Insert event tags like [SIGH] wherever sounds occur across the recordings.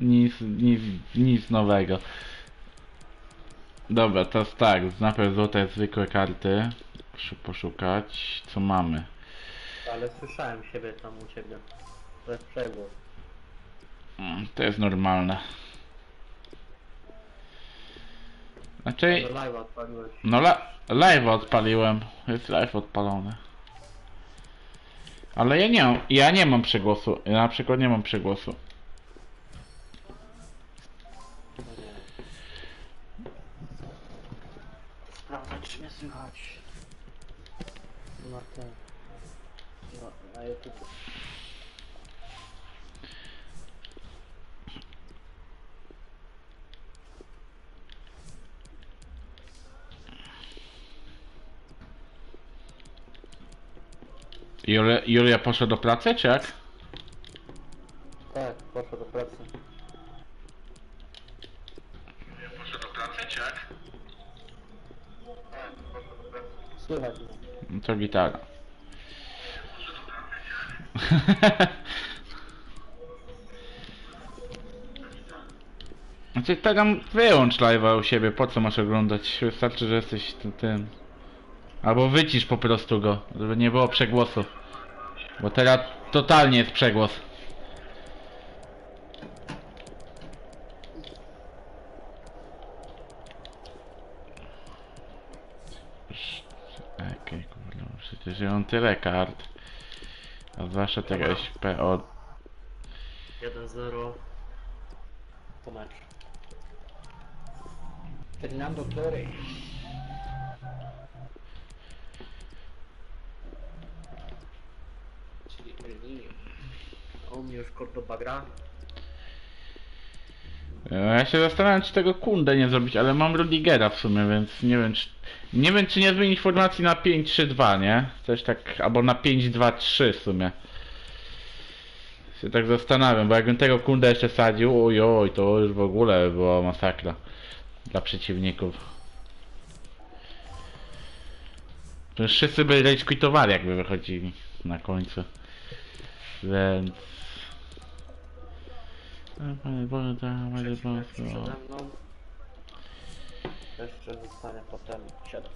Nic, nic, nic nowego. Dobra, teraz tak, najpierw złote zwykłe karty. Proszę poszukać, co mamy. Ale słyszałem siebie tam u ciebie. To jest przegłos. Mm, To jest normalne. Znaczy, Do live'a odpaliłeś. no la live odpaliłem. Jest live odpalony. Ale ja nie mam, ja nie mam przegłosu. Ja na przykład nie mam przegłosu. Słychać. Na ten. Na, na YouTube. Julia, Julia poszła do pracy, czy jak? Tak, poszło do pracy. Poszła do pracy, czy jak? Tak, poszło do pracy. Słychać. No to gitara. Znaczy tam wyłącz live'a u siebie, po co masz oglądać? Wystarczy, że jesteś tym, tym. Albo wycisz po prostu go, żeby nie było przegłosu. Bo teraz totalnie jest przegłos. Okej, kurwa, przecież ja mam tyle kart. A zwłaszcza tego SP od 1-0 po meczu. Fernando Torres. Czyli. U mnie już Cordoba gra. E, Ja się zastanawiam, czy tego kundę nie zrobić, ale mam Rudigera w sumie, więc nie wiem, czy... Nie wiem, czy nie zmienić formacji na 5-3-2, nie? Coś tak, albo na 5-2-3 w sumie. Się tak zastanawiam, bo jakbym tego kundę jeszcze sadził, oj, oj, to już w ogóle była masakra dla przeciwników. To już wszyscy by rage quitowali, jakby wychodzili na końcu. Więc... Panie Boże, dawaj, mecz Jeszcze zostanie potem 7.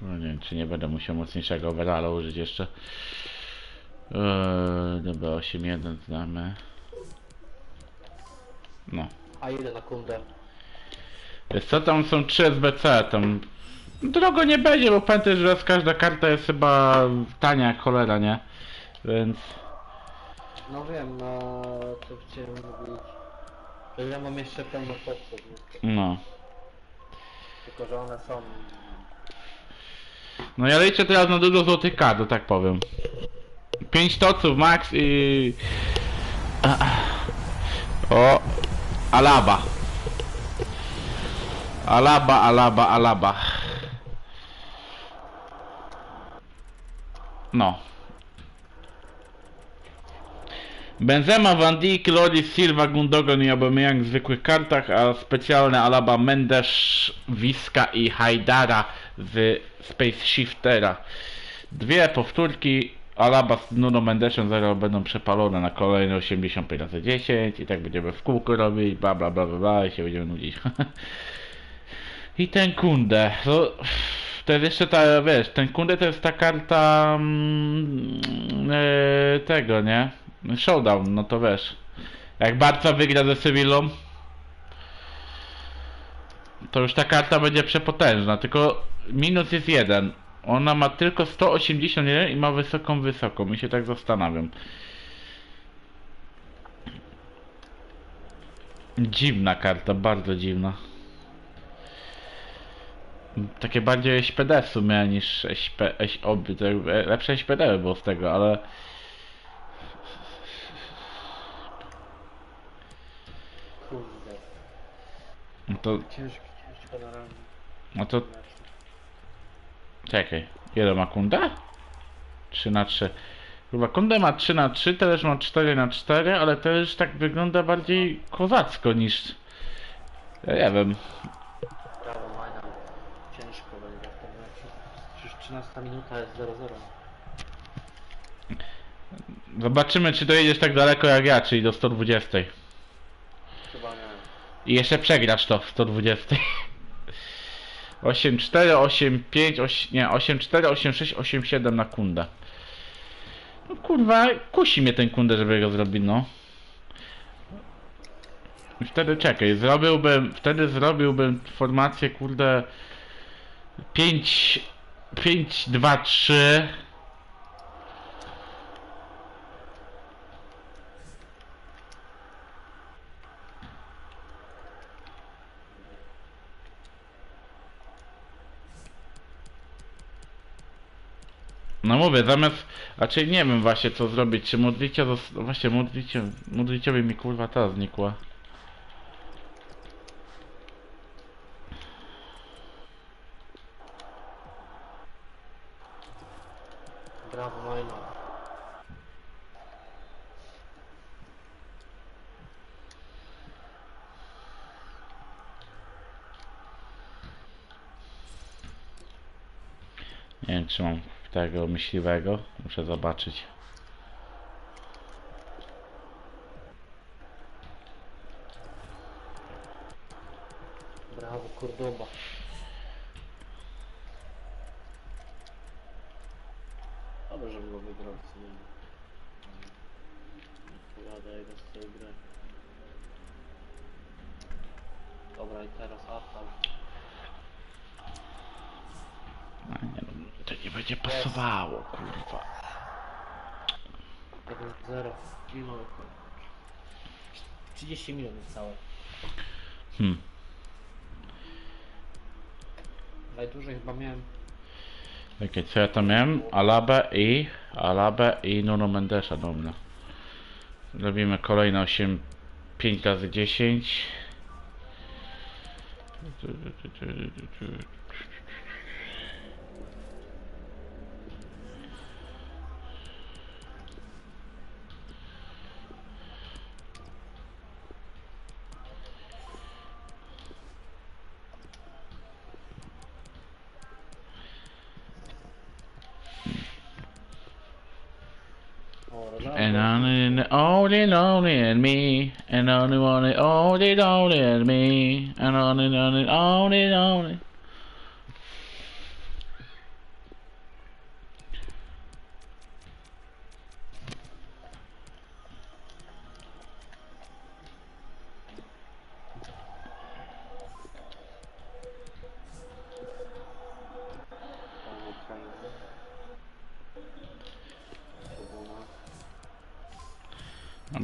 No nie wiem, czy nie będę musiał mocniejszego overalla użyć jeszcze. Eee, dobra, 8-1 znamy. No. A ile na kundę? Co, tam są 3 SBC, tam... Drogo nie będzie, bo pamiętaj, że raz każda karta jest chyba tania jak cholera, nie? Więc... No wiem, no to chciałem mówić. Że ja mam jeszcze pełno postów, no. tylko że one są. No ja liczę teraz na dużo złotych kart, że tak powiem. 5 toców max i... O! Alaba. Alaba, alaba, alaba. No. Benzema, Van Dijk, Loris, Silva, Gundogan i Aubameyang w zwykłych kartach, a specjalne Alaba, Mendes, Wiska i Hajdara z Space Shiftera. Dwie powtórki Alaba z Nuno Mendesem zaraz będą przepalone na kolejne 85 razy 10 i tak będziemy w kółko robić, bla bla bla bla, i się będziemy nudzić. [LAUGHS] I ten Kunde, to, to jest jeszcze ta, wiesz, ten Kunde to jest ta karta mm, e, tego, nie? Showdown, no to wiesz. Jak Barca wygra ze Sewillą, to już ta karta będzie przepotężna, tylko minus jest jeden. Ona ma tylko 181 i ma wysoką, wysoką. I się tak zastanawiam. Dziwna karta, bardzo dziwna. Takie bardziej SPD w sumie niż SP, jakby lepsze SPD by było z tego, ale... Kurde. No to, Ciężki, ciężki panorama. no to Czekaj, ile ma kunda? 3 na 3 Chyba kunda ma 3 na 3 też ma 4 na 4 ale to już tak wygląda bardziej kozacko niż... Ja nie wiem. Brawo, Majna. Ciężko będzie w tym meczu. Przecież 13 minuta jest 0-0. Zobaczymy, czy dojedziesz tak daleko jak ja, czyli do 120. I jeszcze przegrasz to w 120. 8, 4, 8, 5, 8, nie, 8, 4, 8, 6, 8, 7 na kundę. No kurwa, kusi mnie ten kundę, żeby go zrobić, no. I wtedy czekaj, zrobiłbym, wtedy zrobiłbym formację, kurde, 5, 5, 2, 3. No mówię, zamiast, raczej nie wiem właśnie co zrobić, czy modlicia, zos- właśnie modlicie, modliciowie mi kurwa ta znikła. Brawo, Majno. Nie wiem czy mam tego myśliwego, muszę zobaczyć. Brawo, Kordoba. Dobrze, żeby go wygrał, co nie Odpowiada jego styl gry. Dobra, i teraz atak. A nie no, to nie będzie pasowało, kurwa. 1-0. Mimo 30 minut całe. Hmm. Najdłużej chyba miałem Okej, co ja tam miałem? Alabę i... Alabę i Nuno Mendesza do mnie. Robimy kolejne 8... 5 razy 10. And only, and only, lonely and me, and only, only, only, lonely and me, and only, only, only, lonely.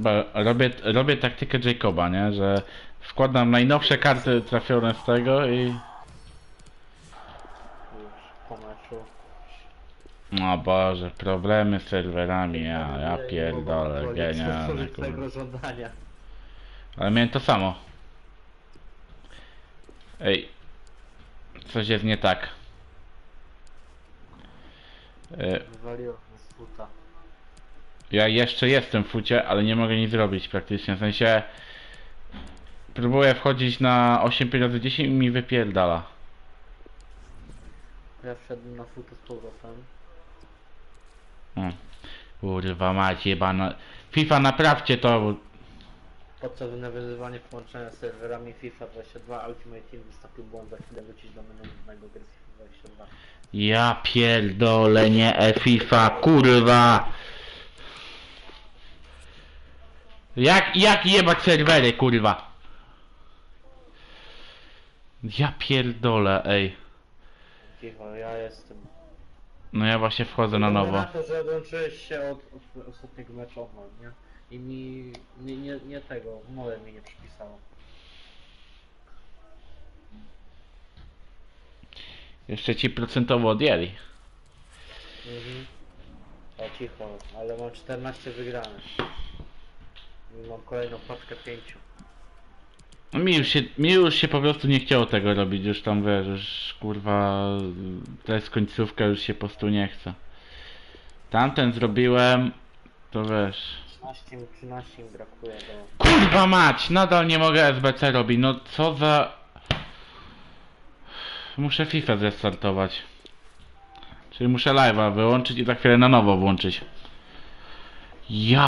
Dobra, robię, robię taktykę Jacoba, nie? Że wkładam najnowsze karty trafione z tego i... Już po meczu. O Boże, problemy z serwerami, ja, ja pierdolę, genialne, kurwa. żądania. Ale miałem to samo. Ej, coś jest nie tak. E, Wywaliło mnie z buta. Ja jeszcze jestem w fucie, ale nie mogę nic zrobić praktycznie. W sensie próbuję wchodzić na 8 razy 10 i mi wypierdala. Ja wszedłem na futę z powrotem. Hmm. Kurwa macie jebana. FIFA naprawcie to. bo- nawiązywania połączenia z serwerami FIFA 22 Ultimate Team wystąpił błąd za chwilę wrócić do menu głównego gry z FIFA 22. Ja pierdolę nie e FIFA, kurwa. Jak, jak jebać serwery, kurwa? Ja pierdolę, ej. Cicho, ja jestem. No ja właśnie wchodzę na nowo. Na to, że odłączyłeś się od, od ostatniego meczu online, nie? I mi nie, nie, nie tego, mole mi nie przypisało. Jeszcze ci procentowo odjęli. Mhm. O cicho, ale mam 14 wygranych. Mam kolejną paczkę 5. No mi już się, mi już się po prostu nie chciało tego robić, już tam wiesz, już kurwa, to jest końcówka, już się po prostu nie chce. Tamten zrobiłem, to wiesz. 13, 13 mi brakuje do... Kurwa mać, nadal nie mogę SBC robić, no co za... Muszę FIFA zrestartować. Czyli muszę live'a wyłączyć i za chwilę na nowo włączyć. Ja